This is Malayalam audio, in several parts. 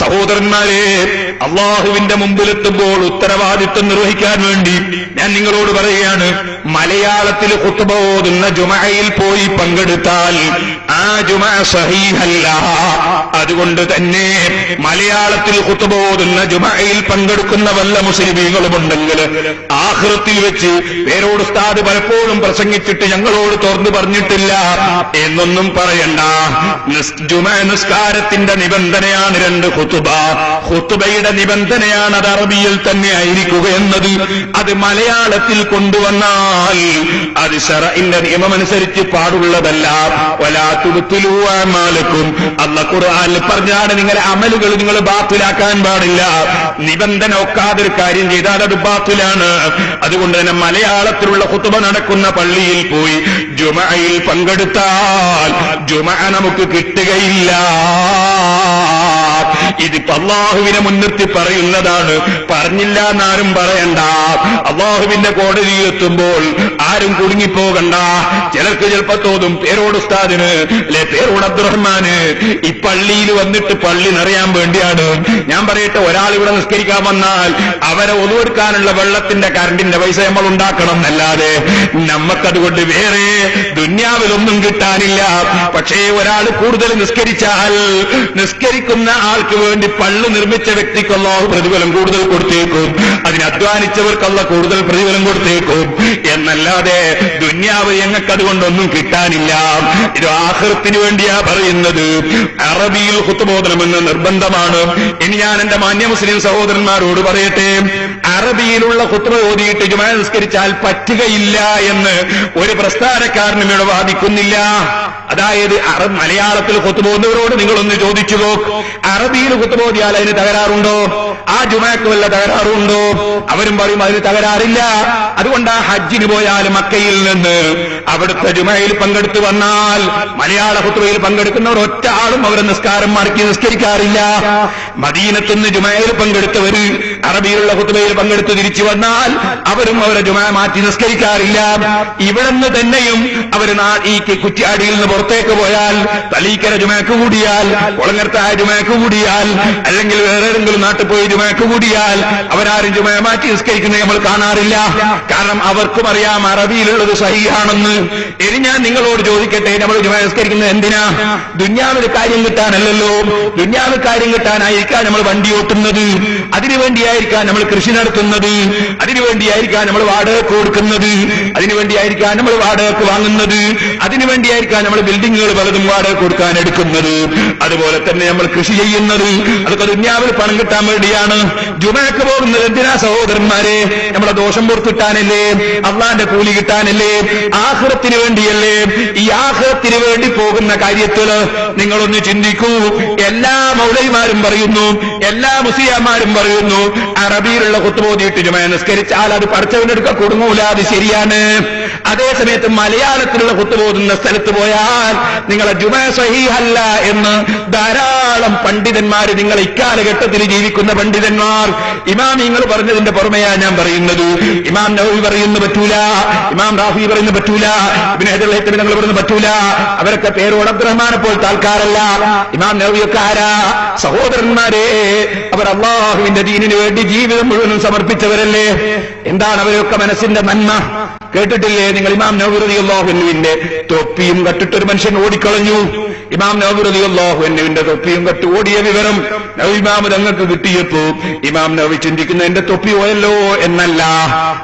സഹോദരന്മാരെ അള്ളാഹുവിന്റെ മുമ്പിലെത്തുമ്പോൾ ഉത്തരവാദിത്വം നിർവഹിക്കാൻ വേണ്ടി ഞാൻ നിങ്ങളോട് പറയുകയാണ്. മലയാളത്തിൽ കുത്തുബ ഓതുന്ന ജുമയിൽ പോയി പങ്കെടുത്താൽ ആ ജുമ സഹീഹല്ല. അതുകൊണ്ട് തന്നെ മലയാളത്തിൽ കുത്തുബ ഓതുന്ന ജുമയിൽ പങ്കെടുക്കുന്ന വല്ല മുസ്ലിമീങ്ങളുമുണ്ടെങ്കിൽ ആഹൃത്തിൽ വെച്ച് പേരോട് ഉസ്താദ് പലപ്പോഴും പ്രസംഗിച്ചിട്ട് ഞങ്ങളോട് തുറന്നു പറഞ്ഞിട്ടില്ല എന്നൊന്നും പറയണ്ട. ജുമ നിസ്കാരത്തിന്റെ നിബന്ധനയാണ് രണ്ട് ഹുത്തുബ ഹുത്തുബയുടെ നിബന്ധനയാണ് അത് അറബിയിൽ തന്നെ ആയിരിക്കുക എന്നത് അത് മലയാളത്തിൽ കൊണ്ടുവന്നാൽ അത് ഷറഇന്റെ നിയമമനുസരിച്ച് പാടുള്ളതല്ല. വലാത്തുടുത്തിലൂമാലക്കും അല്ല ഖുർആാനിൽ പറഞ്ഞാണ് നിങ്ങളെ അമലുകൾ നിങ്ങൾ ബാത്തിലാക്കാൻ പാടില്ല. നിബന്ധന ഒക്കാതെ ഒരു കാര്യം ചെയ്താൽ അത് ബാത്തിലാണ്. അതുകൊണ്ട് തന്നെ മലയാളത്തിലുള്ള കുത്തുബ നടക്കുന്ന പള്ളിയിൽ പോയി ജുമയിൽ പങ്കെടുത്താൽ ജുമ നമുക്ക് കിട്ടുകയില്ല. ഇതിപ്പോ അള്ളാഹുവിനെ മുൻനിർത്തി പറയുന്നതാണ്. പറഞ്ഞില്ല എന്നാരും പറയണ്ട. അള്ളാഹുവിന്റെ കോടതിയിൽ എത്തുമ്പോൾ ആരും കുടുങ്ങിപ്പോകണ്ട. ചിലർക്ക് ചിലപ്പോ തോന്നും പേരോട് ഉസ്താദിന് അല്ലെ പേരോട് അബ്ദുറഹ്മാന്? ഈ പള്ളിയിൽ വന്നിട്ട് പള്ളി നിറയാൻ വേണ്ടിയാണ്. ഞാൻ പറയട്ടെ ഒരാൾ ഇവിടെ നിസ്കരിക്കാൻ വന്നാൽ അവരെ ഒതുവെടുക്കാനുള്ള വെള്ളത്തിന്റെ കറണ്ടിന്റെ പൈസ നമ്മൾ ഉണ്ടാക്കണം എന്നല്ലാതെ നമുക്കതുകൊണ്ട് വേറെ ദുന്യാവിലൊന്നും കിട്ടാനില്ല. പക്ഷേ ഒരാൾ കൂടുതൽ നിസ്കരിച്ചാൽ നിസ്കരിക്കുന്ന ആൾക്ക് വേണ്ടി പള്ളു നിർമ്മിച്ച വ്യക്തിക്കുള്ള പ്രതിഫലം കൂടുതൽ കൊടുത്തേക്കും. അതിന് അധ്വാനിച്ചവർക്കുള്ള കൂടുതൽ പ്രതിഫലം കൊടുത്തേക്കും. എന്നല്ലാതെ ദുന്യാവ് ഞങ്ങൾക്ക് അതുകൊണ്ടൊന്നും കിട്ടാനില്ല. ഇത് ആഹൃത്തിന് വേണ്ടിയാ പറയുന്നത്. അറബിയിൽ ഹുത്തുബോധനമെന്ന് നിർബന്ധമാണ്. ഇനി ഞാൻ എന്റെ മാന്യ മുസ്ലിം സഹോദരന്മാരോട് പറയട്ടെ. അറബിയിലുള്ള ഹുത്തുബ ഓതിയിട്ട് ജുമാ നിസ്കരിച്ചാൽ പറ്റുകയില്ല എന്ന് ഒരു പ്രസ്ഥാനക്കാരനും ഇവിടെ വാദിക്കുന്നില്ല. അതായത് അറബ് മലയാളത്തിൽ കൊത്തുപോകുന്നവരോട് നിങ്ങളൊന്ന് ചോദിച്ചു നോക്ക്. അറബിയിൽ കൊത്തുപോതിയാൽ അതിന് തകരാറുണ്ടോ? ആ ജുമാക്ക് വല്ല തകരാറുണ്ടോ? അവരും പറയും അതിന് തകരാറില്ല. അതുകൊണ്ട് ആ ഹജ്ജിന് പോയാൽ മക്കയിൽ നിന്ന് അവിടുത്തെ ജുമയിൽ പങ്കെടുത്തു വന്നാൽ മലയാള കുത്തുവയിൽ പങ്കെടുക്കുന്നവർ ഒറ്റ ആളും അവരെ നിസ്കാരം മറക്കി നിസ്കരിക്കാറില്ല. മദീനത്ത് ജുമായിൽ പങ്കെടുത്തവര് അറബിയിലുള്ള കുത്തുബയിൽ പങ്കെടുത്ത് തിരിച്ചു വന്നാൽ അവരും അവരെ ജുമ മാറ്റി നിസ്കരിക്കാറില്ല. ഇവിടെ നിന്ന് തന്നെയും അവർ ഈ കുറ്റിയാടിയിൽ നിന്ന് പുറത്തേക്ക് പോയാൽ തലീക്കര ജുമാക്ക് കൂടിയാൽ കുളങ്ങർത്തായ ജുമാക്ക് കൂടിയാൽ അല്ലെങ്കിൽ വേറെ ഏതെങ്കിലും നാട്ടിൽ പോയി ജുമാക്ക് കൂടിയാൽ അവരാരും ജുമ മാറ്റി നിസ്കരിക്കുന്നത് നമ്മൾ കാണാറില്ല. കാരണം അവർക്കും അറിയാം അറബിയിലുള്ളത് സഹിയാണെന്ന് ഇനി ഞാൻ നിങ്ങളോട് ചോദിക്കട്ടെ നമ്മൾ ജുമ നിസ്കരിക്കുന്നത് എന്തിനാ? ദുന്യാവിൽ കാര്യം കിട്ടാനല്ലല്ലോ. ദുന്യാവിൽ കാര്യം കിട്ടാനായിരിക്കാം നമ്മൾ വണ്ടി ഓട്ടുന്നത്? അതിനുവേണ്ടിയായിരിക്കാം നമ്മൾ കൃഷി നടത്തുന്നത്? അതിനുവേണ്ടിയായിരിക്കാം നമ്മൾ വാടകക്ക് കൊടുക്കുന്നത്? അതിനുവേണ്ടിയായിരിക്കാം നമ്മൾ വാടകക്ക് വാങ്ങുന്നത്? അതിനുവേണ്ടിയായിരിക്കാം നമ്മൾ ബിൽഡിങ്ങുകൾ പലതും വാടക കൊടുക്കാൻ എടുക്കുന്നത്? അതുപോലെ തന്നെ നമ്മൾ കൃഷി ചെയ്യുന്നത്. അതൊക്കെ ദുന്യാവിൽ പണം കിട്ടാൻ വേണ്ടിയാണ്. ജുമാക്ക് പോകുന്നത് എന്തിനാ സഹോദരന്മാരെ? നമ്മളെ ദോഷം പുറത്തിട്ടാനല്ലേ? അള്ളാന്റെ കൂലി കിട്ടാനല്ലേ? ആഹ്ലത്തിന് വേണ്ടിയല്ലേ? ഈ ആഹ്ലത്തിന് വേണ്ടി പോകുന്ന കാര്യത്തിൽ നിങ്ങളൊന്ന് ചിന്തിക്കൂ. എല്ലാ മൗലൈമാരും പറയുന്നു എല്ലാ മുസിയാമാരും പറയുന്നു. അറബിയിലുള്ള കുത്തുബോധിയിട്ട് ജുമ നിസ്കരിച്ചാൽ അത് പഠിച്ചവനെടുക്ക കുടുങ്ങൂല. അത് ശരിയാണ്. അതേ സമയത്ത് മലയാളത്തിലുള്ള കുത്തുപോകുന്ന സ്ഥലത്ത് പോയാൽ നിങ്ങളെ ജുമ സഹീഹല്ല എന്ന് ധാരാളം പണ്ഡിതന്മാർ നിങ്ങൾ ഇക്കാലഘട്ടത്തിൽ ജീവിക്കുന്ന പണ്ഡിതന്മാർ. ഇമാം നിങ്ങൾ പറഞ്ഞതിന്റെ പുറമെയാ ഞാൻ പറയുന്നത്. ഇമാം നവവി പറയുന്നു പറ്റൂല. ഇമാം റാഫി പറയുന്നു പറ്റൂല. പിന്നെ ഹജർ നിങ്ങൾ പറയുന്നു പറ്റൂല. അവരൊക്കെ പേരോട് അബ്ദുറഹ്മാനെ പോലത്തെ താൽക്കാരല്ല ഇമാം നവവിയൊക്കെ ആരാ? സഹോദരന്മാരെ. അവർ അള്ളാഹുവിന്റെ ദീനിന് വേണ്ടി ജീവിതം മുഴുവനും സമർപ്പിച്ചവരല്ലേ? എന്താണ് അവരൊക്കെ മനസ്സിന്റെ നന്മ? കേട്ടിട്ടില്ലേ? നിങ്ങൾ ഇമാം നവറുദി അള്ളാഹുവിന്റെ തൊപ്പിയും കട്ടിട്ടൊരു മനുഷ്യൻ ഓടിക്കളഞ്ഞു. ഇമാം നവറുദി അള്ളാഹുവിന്റെ തൊപ്പിയും കട്ട് ഓടിയ വിവരം നവിമാമ് തങ്ങൾക്ക് കിട്ടിയപ്പോ ഇമാം നവി ചിന്തിക്കുന്ന എന്റെ തൊപ്പി പോയല്ലോ എന്നല്ല.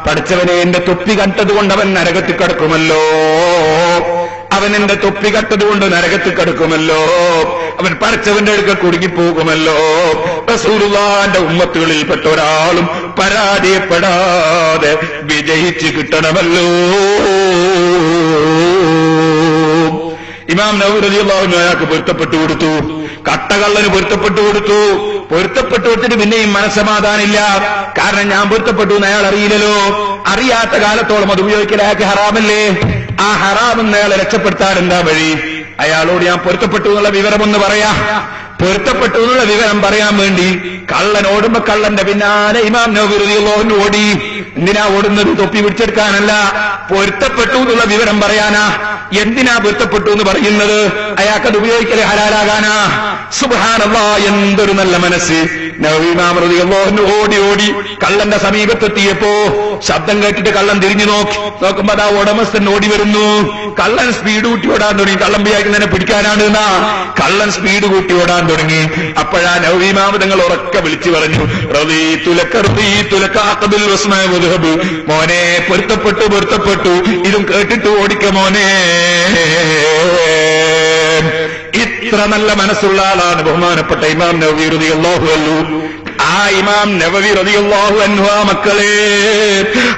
പഠിച്ചവനെ എന്റെ തൊപ്പി കണ്ടതുകൊണ്ട് അവൻ നരകത്തിൽ കിടക്കുമല്ലോ. അവൻ എന്റെ തൊപ്പി കട്ടതുകൊണ്ട് നരകത്തിൽ കടക്കുമല്ലോ. അവൻ പരച്ചവന്റെ അടുക്ക കുടുങ്ങിപ്പോകുമല്ലോ റസൂലുള്ളാന്റെ ഉമ്മത്തുകളിൽപ്പെട്ട ഒരാളും പരാജയപ്പെടാതെ വിജയിച്ച് കിട്ടണമല്ലോ. ഇമാം നവൂറതി അള്ളാഹുവിന് അയാൾക്ക് പൊരുത്തപ്പെട്ടു കൊടുത്തു. കട്ടകള്ളന് പൊരുത്തപ്പെട്ടു കൊടുത്തു. പൊരുത്തപ്പെട്ടു കൊടുത്തിട്ട് പിന്നെയും മനസ്സമാധാനില്ല കാരണം ഞാൻ പൊരുത്തപ്പെട്ടു എന്ന് അയാൾ അറിയില്ലല്ലോ. അറിയാത്ത കാലത്തോളം അത് ഉപയോഗിക്കൽ അയാൾക്ക് ഹറാമല്ലേ? ആ ഹറാമെന്ന് അയാളെ രക്ഷപ്പെടുത്താൻ എന്താ വഴി? അയാളോട് ഞാൻ പൊരുത്തപ്പെട്ടു എന്നുള്ള വിവരമൊന്ന് പറയാ. പൊരുത്തപ്പെട്ടു എന്നുള്ള വിവരം പറയാൻ വേണ്ടി കള്ളൻ ഓടുമ്പോ കള്ളന്റെ പിന്നാലെ ഇമാം നവറുദിയുള്ളവൻ ഓടി. എന്തിനാ ഓടുന്നത്? തൊപ്പി പിടിച്ചെടുക്കാനല്ല. പൊരുത്തപ്പെട്ടു എന്നുള്ള വിവരം പറയാനാ. എന്തിനാ പൊരുത്തപ്പെട്ടു എന്ന് പറയുന്നത്? അയാൾക്കത് ഉപയോഗിക്കൽ ഹലാലാകാനാ. സുബാനല്ല എന്തൊരു നല്ല മനസ്സ്. നവീമാമൃതിയല്ലോന്ന് ഓടി ഓടി കള്ളന്റെ സമീപത്തെത്തിയപ്പോ ശബ്ദം കേട്ടിട്ട് കള്ളൻ തിരിഞ്ഞു നോക്കി. നോക്കുമ്പോ അതാ ഉടമസ്ഥൻ ഓടി വരുന്നു. കള്ളൻ സ്പീഡ് കൂട്ടി ഓടാൻ തുടങ്ങി. കള്ളൻ വിചാരിക്കുന്നതിനെ പിടിക്കാനാണ് എന്നാ. കള്ളൻ സ്പീഡ് കൂട്ടി ഓടാൻ തുടങ്ങി. അപ്പോഴാ നവീമാമൃതങ്ങൾ ഉറക്കെ വിളിച്ചു പറഞ്ഞു. റവീ തുലക്ക റവീ തുലക്ക വസ്മായ മുദ്ഹബ് മോനെ പൊരുത്തപ്പെട്ടു പൊരുത്തപ്പെട്ടു. ഇതും കേട്ടിട്ട് ഓടിക്ക മോനെ. ഇത്ര നല്ല മനസ്സുള്ള ആളാണ് ബഹുമാനപ്പെട്ട ഇമാം നവീറുതി അള്ളാഹു അൻഹു. ആ ഇമാം നവവി റതിയുള്ളാഹു അൻഹു ആ മക്കളെ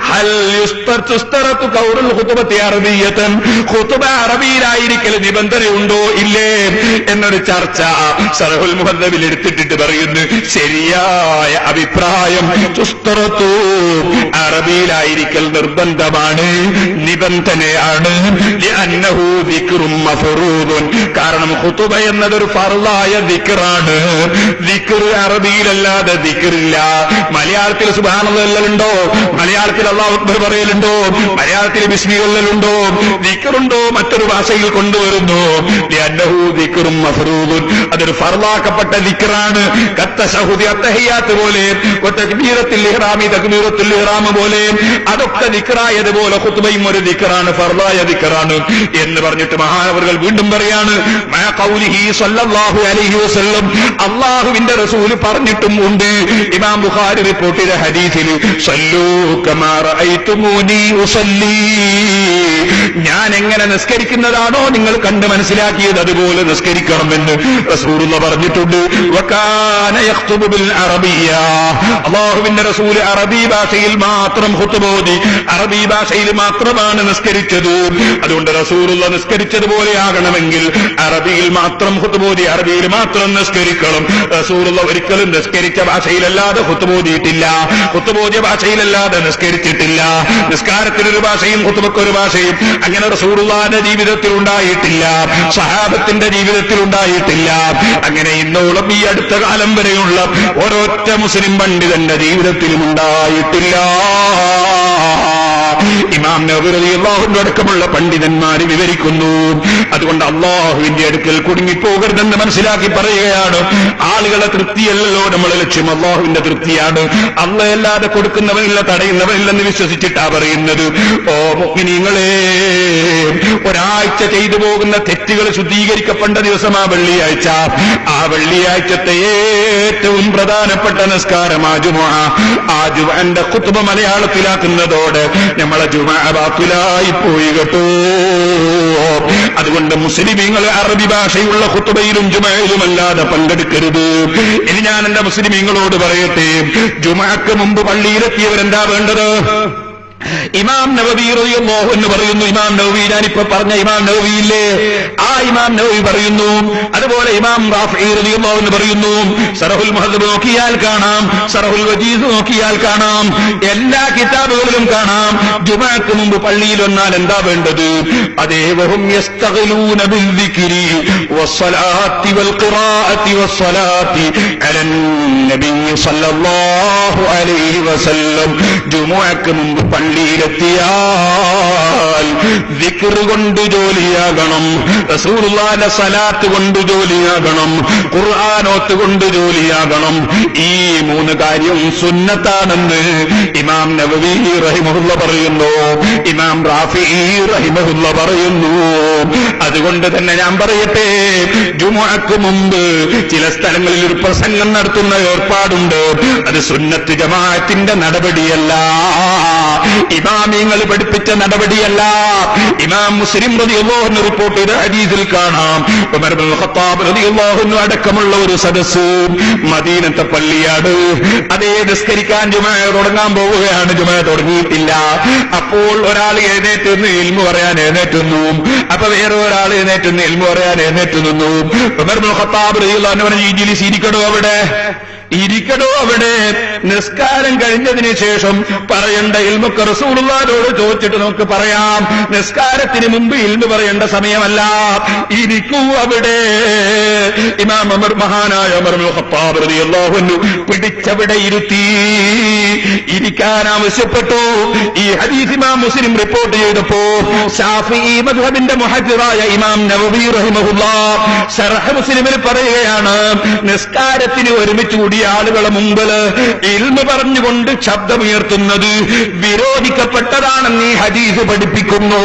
ഹൽ യുസ്തർ തുസ്തറത്തു ഖൗറുൽ ഖുതുബത്തി അറബിയതൻ ഖുതുബ അറബിയിലായിരിക്കൽ നിബന്ധനയുണ്ടോ ഇല്ലേ എന്നൊരു ചർച്ച സറഹുൽ മുഹദ്ദബിൽ എടുത്തിട്ടിട്ട് പറയുന്നു. ശരിയായ അഭിപ്രായം തുസ്തറത്തു അറബിയിലായിരിക്കൽ നിർബന്ധമാണ് നിബന്ധനയാണ്. കാരണം ഖുതുബ എന്നതൊരു ഫർളായ ദിക്റാണ്. ദിക്ർ അറബിയിലല്ലാതെ ദിക്റില്ല. മലയാളത്തിൽ സുബാനുണ്ടോ മലയാളത്തിൽ അള്ളാഹു പറയലുണ്ടോ? മലയാളത്തിൽ ബിസ്മികളുണ്ടോ ദിക്കറുണ്ടോ മറ്റൊരു ഭാഷയിൽ കൊണ്ടുവരുന്നു. ദിക്കറും മഫറൂദുൻ. അതൊരു ദിക്കറാണ് കത്ത സഹുദി അത്തഹയ്യാത്ത പോലെ തക്ബീറത്തിൽ ഇഹ്റാമി തക്ബീറത്തുൽ ഇഹ്റാമ പോലെ. അതൊക്കെ ദിക്കറായതുപോലെ ഖുത്ബയും ഒരു ദിക്കറാണ് ഫർവായ ദിക്കറാണ് എന്ന് പറഞ്ഞിട്ട് മഹാനവറുകൾ വീണ്ടും പറയാണ് അലൈഹി വസല്ലം. അള്ളാഹുവിന്റെ റസൂൽ പറഞ്ഞിട്ടും ഉണ്ട്. ഇമാം ബുഖാരി റിപ്പോർട്ട് ചെയ്ത ഹദീസിൽ ഞാൻ എങ്ങനെ നിസ്കരിക്കുന്നതാണോ നിങ്ങൾ കണ്ട് മനസ്സിലാക്കിയത് അതുപോലെ നിസ്കരിക്കണമെന്ന് റസൂലുള്ള പറഞ്ഞിട്ടുണ്ട്. അള്ളാഹുവിന്റെ റസൂൽ അറബി ഭാഷയിൽ മാത്രം ഹുത്തുബോധി അറബി ഭാഷയിൽ മാത്രമാണ് നിസ്കരിച്ചത്. അതുകൊണ്ട് റസൂറുള്ള നിസ്കരിച്ചതുപോലെ ആകണമെങ്കിൽ അറബിയിൽ മാത്രം ഹുത്തുബോധി അറബിയിൽ മാത്രം നിസ്കരിക്കണം. റസൂറുള്ള ഒരിക്കലും നിസ്കരിച്ച ഭാഷയിലല്ലാതെ കുത്തുപൂജിയിട്ടില്ല കുത്തുപൂജ്യ ഭാഷയിലല്ലാതെ നിസ്കരിച്ചിട്ടില്ല. നിസ്കാരത്തിനൊരു ഭാഷയും കുത്തുബക്കൊരു ഭാഷയും അങ്ങനെ റസൂറുള്ളാന്റെ ജീവിതത്തിൽ ഉണ്ടായിട്ടില്ല. സഹാബത്തിന്റെ ജീവിതത്തിൽ ഉണ്ടായിട്ടില്ല. അങ്ങനെ ഇന്നോളം ഈ അടുത്ത കാലം വരെയുള്ള ഒരൊറ്റ മുസ്ലിം പണ്ഡിതന്റെ ജീവിതത്തിലും ഉണ്ടായിട്ടില്ല. ഇമാം നബി അള്ളാഹുവിന്റെ അടക്കമുള്ള പണ്ഡിതന്മാർ വിവരിക്കുന്നു. അതുകൊണ്ട് അള്ളാഹുവിന്റെ അടുക്കൽ കുടുങ്ങിപ്പോകരുതെന്ന് മനസ്സിലാക്കി പറയുകയാണ്. ആളുകളെ തൃപ്തിയല്ലല്ലോ നമ്മളെ ലക്ഷ്യം. അള്ളാഹുവിന്റെ തൃപ്തിയാണ്. അള്ളയല്ലാതെ കൊടുക്കുന്നവനില്ല തടയുന്നവനില്ലെന്ന് വിശ്വസിച്ചിട്ടാ പറയുന്നത്. ഓ മുഗ്നിങ്ങളെ ഒരാഴ്ച ചെയ്തു പോകുന്ന തെറ്റുകൾ ശുദ്ധീകരിക്കപ്പെട്ട ദിവസം ആ വെള്ളിയാഴ്ച. ആ വെള്ളിയാഴ്ചത്തെ ഏറ്റവും പ്രധാനപ്പെട്ട നിസ്കാരം ആജുമ ആജു എന്റെ ജുമാന്റെ കുത്തുബ മലയാളത്തിലാക്കുന്നതോടെ നമ്മളെ ജുമാ ബാത്തിലായി പോയി കേട്ടോ. അതുകൊണ്ട് മുസ്ലിമീങ്ങൾ അറബി ഭാഷയുള്ള കുത്തുബയിലും ജുമയിലും അല്ലാതെ പങ്കെടുക്കരുത്. ഇനി ഞാൻ എന്റെ മുസ്ലിമീങ്ങളോട് പറയട്ടെ ജുമാക്ക് മുമ്പ് പള്ളിയിലെത്തിയവരെന്താ വേണ്ടത്? ഇമാം നവവി റളിയല്ലാഹു എന്ന് പറയുന്നു ഇമാം നവവി ഞാനിപ്പോ പറഞ്ഞ ഇമാം നവവിയില്ലേ? ആ ഇമാം നവവി പറയുന്നു അതുപോലെ ഇമാം റാഫി എന്ന് പറയുന്നു സറഹുൽ മുഹദ്ദബ് നോക്കിയാൽ കാണാം സറഹുൽ വജീദ് നോക്കിയാൽ കാണാം എല്ലാ കിതാബുകളിലും കാണാം. ജുമാക്ക് മുമ്പ് പള്ളിയിൽ വന്നാൽ എന്താ വേണ്ടത്? അതേ വഹും വസ്സലാത്തി അലൻ സല്ലല്ലാഹു അലൈഹി വസല്ലം. മുമ്പ് പള്ളിയിലെത്തിയാൽ വിക്റ് കൊണ്ട് ജോലിയാകണം റസൂലുള്ളാന്റെ സലാത്ത് കൊണ്ട് ജോലിയാകണം ഖുർആാനോത്ത് കൊണ്ട് ജോലിയാകണം. ഈ മൂന്ന് കാര്യം സുന്നത്താണെന്ന് ഇമാം നബവി റഹിമഹുള്ള പറയുന്നു. ഇമാം റാഫി റഹിമഹുള്ള പറയുന്നു. അതുകൊണ്ട് തന്നെ ഞാൻ പറയട്ടെ ജുമുഅക്ക് മുമ്പ് ചില സ്ഥലങ്ങളിൽ ഒരു പ്രസംഗം നടത്തുന്ന ഏർപ്പാടുണ്ട്. അത് സുന്നത്ത് ജമാഅത്തിന്റെ നടപടിയല്ല. ഇമാമിങ്ങൾ പഠിപ്പിച്ച നടപടിയല്ല. ഇമാം മുസ്ലിം റളിയല്ലാഹു റിപ്പോർട്ട് ചെയ്ത ഹദീസിൽ കാണാം. ഖത്താബ് റളിയല്ലാഹു അടക്കമുള്ള ഒരു സദസ്സ് മദീനത്തെ പള്ളിയാണ്. അതേ നിസ്കരിക്കാൻ ജുമ തുടങ്ങാൻ പോവുകയാണ്. ജുമ തുടങ്ങിയിട്ടില്ല. അപ്പോൾ ഒരാൾ എഴുന്നേറ്റ് ഇൽമു പറയാൻ എഴുന്നേറ്റുന്നു അപ്പൊ വേറെ ഒരാൾ എഴുന്നേറ്റ് നിന്ന് എൽമു പറയാൻ എഴുന്നേറ്റ് നിന്നു. ഇരിക്കണോ അവിടെ? ഇരിക്കടോ അവിടെ? നിസ്കാരം കഴിഞ്ഞതിന് ശേഷം പറയേണ്ട ഇൽമൊക്കെ റസൂലുള്ളാരോട് ചോദിച്ചിട്ട് നമുക്ക് പറയാം. നിസ്കാരത്തിന് മുമ്പ് ഇൽമ പറയേണ്ട സമയമല്ല. ഇരിക്കൂ അവിടെ. ഇമാം അമർ മഹാനായ അമർ ഖത്താബ് പിടിച്ചവിടെ ഇരുത്തി. ഇരിക്കാൻ ആവശ്യപ്പെട്ടു ഈ ഇമാം മുസ്ലിം റിപ്പോർട്ട് ചെയ്തപ്പോ ഷാഫി മധുഹബിന്റെ മുഹജ്ജിറായ ഇമാം നവബി റഹിമഹുല്ലാ മുസ്ലിമിൽ പറയുകയാണ് നിസ്കാരത്തിന് ഒരുമിച്ച് കൂടിയ ആളുകളെ മുമ്പിൽ ഇൽമ പറഞ്ഞുകൊണ്ട് ശബ്ദമുയർത്തുന്നത് വിരോധിക്കപ്പെട്ടതാണെന്ന് ഈ ഹദീസ് പഠിപ്പിക്കുന്നു.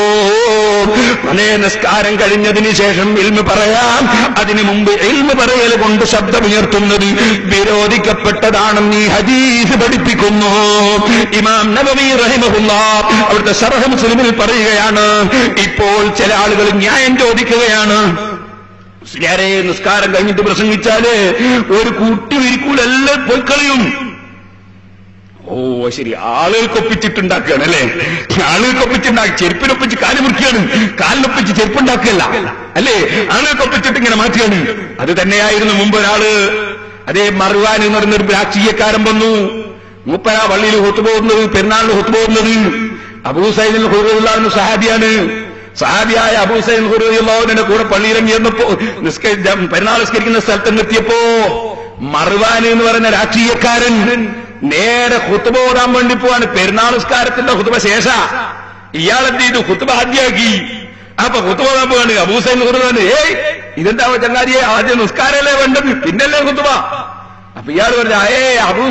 പലേ നിസ്കാരം കഴിഞ്ഞതിന് ശേഷം ഇൽമ പറയാം അതിനു മുമ്പ് ഇൽമ പറയൽ കൊണ്ട് ശബ്ദമുയർത്തുന്നത് വിരോധിക്കപ്പെട്ടതാണെന്ന് ഈ ഹദീസ് പഠിപ്പിക്കുന്നു. ഇമാം നബവി റഹിമഹുല്ല അവിടുത്തെ സർഹ മുസ്ലിമിൽ പറയുകയാണ്. ഇപ്പോൾ ചില ആളുകൾ ന്യായം ചോദിക്കുകയാണ്. മുസ്ലിയാരെ നിസ്കാരം കഴിഞ്ഞിട്ട് പ്രസംഗിച്ചാൽ ഒരു കുട്ടി വിരിക്കൂലെല്ലാം പോയി കളയും. ഓ ശരി. ആളുകൾക്കൊപ്പിച്ചിട്ടുണ്ടാക്കുകയാണ് അല്ലേ? ആളുകൾക്കൊപ്പിച്ചുണ്ടാക്കി ചെരുപ്പിനൊപ്പിച്ച് കാൽ മുറിക്കുകയാണ് കാലിനൊപ്പിച്ച് ചെരുപ്പുണ്ടാക്കുകയല്ല അല്ലേ? ആളുകൾക്കൊപ്പിച്ചിട്ട് ഇങ്ങനെ മാറ്റുകയാണ്. അത് തന്നെയായിരുന്നു മുമ്പ് ഒരാൾ അതേ മറുവാൻ എന്ന് പറയുന്ന ഒരു രാഷ്ട്രീയക്കാരൻ വന്നു. മൂപ്പര പള്ളിയിൽ പെരുന്നാളിന് ഒത്തുപോകുന്നത് അബൂസൈദിൽ ഹുറുള്ള സഹാബിയാണ്. സഹാബിയായ അബൂസൈൻ ഹുറുല്ലാവിന്റെ കൂടെ പള്ളിയിറങ്ങിയെന്നപ്പോ പെരുന്നാൾ നിസ്കരിക്കുന്ന സ്ഥലത്ത് നിർത്തിയപ്പോ മറുവാൻ എന്ന് പറയുന്ന രാഷ്ട്രീയക്കാരൻ നേരെ ഹുത്തുബ ഓടാൻ വേണ്ടി പോവാണ്. പെരുന്നാൾ നിസ്കാരത്തിന്റെ ഹുത്തുബ ശേഷ. ഇയാളെന്ത് ചെയ്തു ഹുത്തുബ ആദ്യമാക്കി അപ്പൊ കുത്തുബ പോവാണ്. അബൂസൈൻ ഹുറുദാന് ഏയ് ഇതെന്താ ചങ്ങാരിയെ ആദ്യം നിസ്കാരല്ലേ വേണ്ടത്? പിന്നല്ലേ ഹുത്തുബ അപ്പൊ ഇയാൾ പറഞ്ഞ ഏ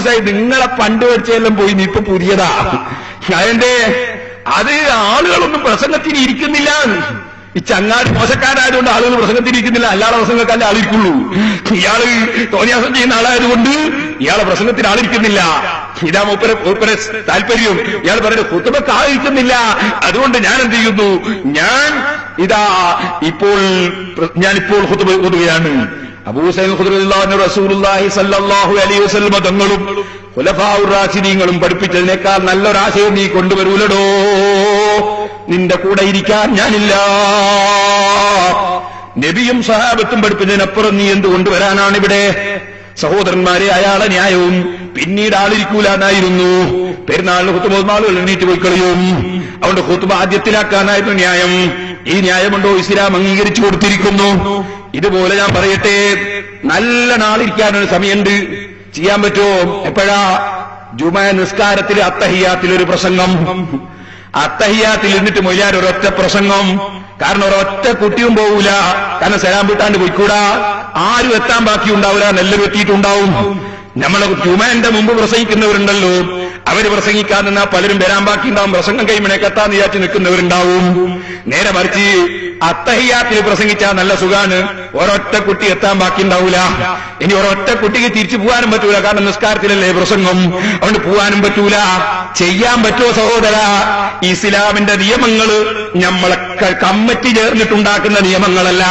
സൈദ് നിങ്ങളെ പണ്ട് വെച്ചെല്ലാം പോയി നീ ഇപ്പൊ പുതിയതാ. അതിന്റെ അത് ആളുകളൊന്നും പ്രസംഗത്തിന് ഇരിക്കുന്നില്ല. ഈ ചങ്ങാട് മോശക്കാരായതുകൊണ്ട് ആളുകൾ പ്രസംഗത്തിന് ഇരിക്കുന്നില്ല. അല്ലാതെ പ്രസംഗക്കാരന്റെ ആളിരിക്കുള്ളൂ. ഇയാൾ തോന്നിയാസം ചെയ്യുന്ന ആളായതുകൊണ്ട് ഇയാളെ പ്രസംഗത്തിന് ആളിരിക്കുന്നില്ല. ഇതാ മൂപ്പര മൂപ്പര താല്പര്യം. ഇയാൾ പറയുന്നത് കുത്തുബക്ക് ആളിരിക്കുന്നില്ല. അതുകൊണ്ട് ഞാൻ എന്ത് ചെയ്യുന്നു? ഞാൻ ഇതാ ഇപ്പോൾ ഞാനിപ്പോൾ കുത്തുബ ഓതുകയാണ്. തങ്ങളും പഠിപ്പിച്ചതിനേക്കാൾ നല്ലൊരാശയം നീ കൊണ്ടുവരൂലടോ. നിന്റെ കൂടെ ഇരിക്കാൻ ഞാനില്ല. നബിയും സഹാബത്തും പഠിപ്പിച്ചതിനപ്പുറം നീ എന്ത് കൊണ്ടുവരാനാണ് ഇവിടെ സഹോദരന്മാരെ അയാളെ ന്യായവും പിന്നീട് ആളിരിക്കൂലെന്നായിരുന്നു. പെരുന്നാളിന് കുത്തുബ ആളുകൾ എണ്ണീറ്റ് പോയി കളിയും അതുകൊണ്ട് കുത്തുബ ആദ്യത്തിലാക്കാനായിരുന്നു ന്യായം. ഈ ന്യായമുണ്ടോ? ഇസ്ലാം അംഗീകരിച്ചു കൊടുത്തിരിക്കുന്നു. ഇതുപോലെ ഞാൻ പറയട്ടെ. നല്ല നാളിരിക്കാനൊരു സമയമുണ്ട്. ചെയ്യാൻ പറ്റുമോ? എപ്പോഴാ? ജുമ നിസ്കാരത്തിൽ അത്തഹിയാത്തിൽ ഒരു പ്രസംഗം. അത്തഹിയാത്തിൽ ഇരുന്നിട്ട് മൊയ്യാൻ ഒരൊറ്റ പ്രസംഗം. കാരണം ഒരൊറ്റ കുട്ടിയും പോവൂല. കാരണം സലാം വിട്ടാണ്ട് പോയിക്കൂടാ? ആരും എത്താൻ ബാക്കി ഉണ്ടാവില്ല നെല്ലും എത്തിയിട്ടുണ്ടാവും നമ്മളെ ജുമന്റെ മുമ്പ് പ്രസംഗിക്കുന്നവരുണ്ടല്ലോ. അവർ പ്രസംഗിക്കാൻ നിന്നാ പലരും വരാൻ ബാക്കി ഉണ്ടാവും പ്രസംഗം കൈമണേക്ക് എത്താന്ന് വിചാരിച്ച് നിൽക്കുന്നവരുണ്ടാവും. നേരെ മറിച്ച് അത്തഹിയാത്തിൽ പ്രസംഗിച്ചാൽ നല്ല സുഖാണ്. ഒരൊറ്റ കുട്ടി എത്താൻ ബാക്കി ഉണ്ടാവൂല ഇനി ഒരൊറ്റ കുട്ടിക്ക് തിരിച്ചു പോകാനും പറ്റൂല. കാരണം നിസ്കാരത്തിലല്ലേ പ്രസംഗം? അതുകൊണ്ട് പോകാനും പറ്റൂല. ചെയ്യാൻ പറ്റുമോ സഹോദര? ഇസ്ലാമിന്റെ നിയമങ്ങൾ നമ്മളെ കമ്മിറ്റി ചേർന്നിട്ടുണ്ടാക്കുന്ന നിയമങ്ങളല്ല.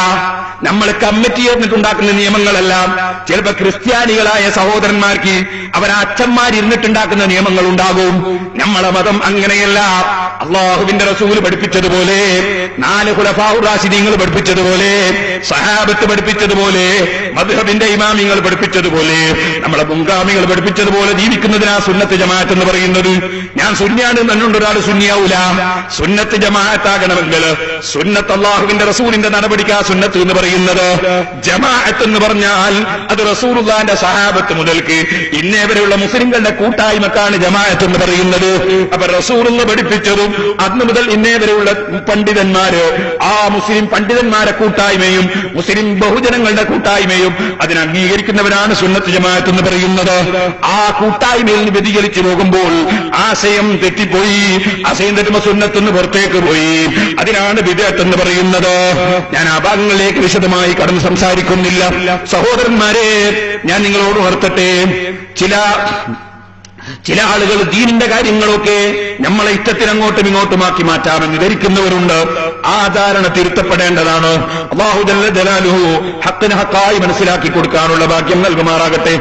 നമ്മൾ കമ്മിറ്റി ചേർന്നിട്ടുണ്ടാക്കുന്ന നിയമങ്ങളെല്ലാം ചിലപ്പോ ക്രിസ്ത്യാനികളായ സഹോദരന്മാർക്ക് അവർ അച്ഛന്മാരിരുന്നിട്ടുണ്ടാക്കുന്ന നിയമങ്ങൾ ഉണ്ടാകും നമ്മളെ മതം അങ്ങനെയല്ല. അള്ളാഹുവിന്റെ റസൂൽ പഠിപ്പിച്ചതുപോലെ നാല് കുലഫാഹുറാശിനിങ്ങൾ പഠിപ്പിച്ചതുപോലെ സഹാബത്ത് പഠിപ്പിച്ചതുപോലെ മധുഹബിന്റെ ഇമാമിങ്ങൾ പഠിപ്പിച്ചതുപോലെ നമ്മളെ മുൻഗാമികൾ പഠിപ്പിച്ചതുപോലെ ജീവിക്കുന്നതിനാ സുന്നത്ത് ജമാഅത്ത് എന്ന് പറയുന്നത്. ഞാൻ സുന്യാണ് എന്നുണ്ട് ഒരാൾ സുന്യാവൂല സുന്നത്ത് ജമാഅത്താകണമെങ്കിൽ സുന്നത്ത് അള്ളാഹുവിന്റെ റസൂലിന്റെ നടപടിക്ക് ആ സുന്നത്ത് എന്ന് പറയുന്നത് ജമാഅത്ത് എന്ന് പറഞ്ഞാൽ അത് റസൂലുള്ളാന്റെ സഹാബത്ത് മുതൽക്ക്. ഇന്നേ വരെയുള്ള മുസ്ലിങ്ങളുടെ കൂട്ടായ്മക്കാണ് ജമാഅത്ത് എന്ന് പറയുന്നത്. അപ്പൊ റസൂലുള്ള പഠിപ്പിച്ചതും അന്ന് മുതൽ ഇന്നേ വരെയുള്ള പണ്ഡിതന്മാര് ആ മുസ്ലിം പണ്ഡിതന്മാരെ കൂട്ടായ്മയും മുസ്ലിം ബഹുജനങ്ങളുടെ കൂട്ടായ്മയും അതിനെ അംഗീകരിക്കുന്നവരാണ് സുന്നത്ത് ജമാഅത്ത് എന്ന് പറയുന്നത്. ആ കൂട്ടായ്മയിൽ നിന്ന് വ്യതിചലിച്ചു പോകുമ്പോൾ ആശയം തെറ്റിപ്പോയി. ആശയം തെറ്റുമ്പോ സുന്നത്തുനിന്ന് പുറത്തേക്ക് പോയി. അതിനാണ് വിദേഹത്ത് എന്ന് പറയുന്നത്. ഞാൻ ആ ഭാഗങ്ങളിലേക്ക് വിശദമായി കടന്ന് സംസാരിക്കുന്നില്ല. സഹോദരന്മാരെ ഞാൻ നിങ്ങളോട് ഓർത്തട്ടെ ചില ചില ആളുകൾ ദീനിന്റെ കാര്യങ്ങളൊക്കെ നമ്മളെ ഇഷ്ടത്തിന് അങ്ങോട്ടും ഇങ്ങോട്ടുമാക്കി മാറ്റാമെന്ന് ധരിക്കുന്നവരുണ്ട്. ആ ധാരണ തിരുത്തപ്പെടേണ്ടതാണ്. അബാഹുദല്ല ജല്ല ജലാലുഹു ഹക്കിന് ഹക്കായി മനസ്സിലാക്കി കൊടുക്കാനുള്ള ഭാഗ്യം നൽകുമാറാകട്ടെ.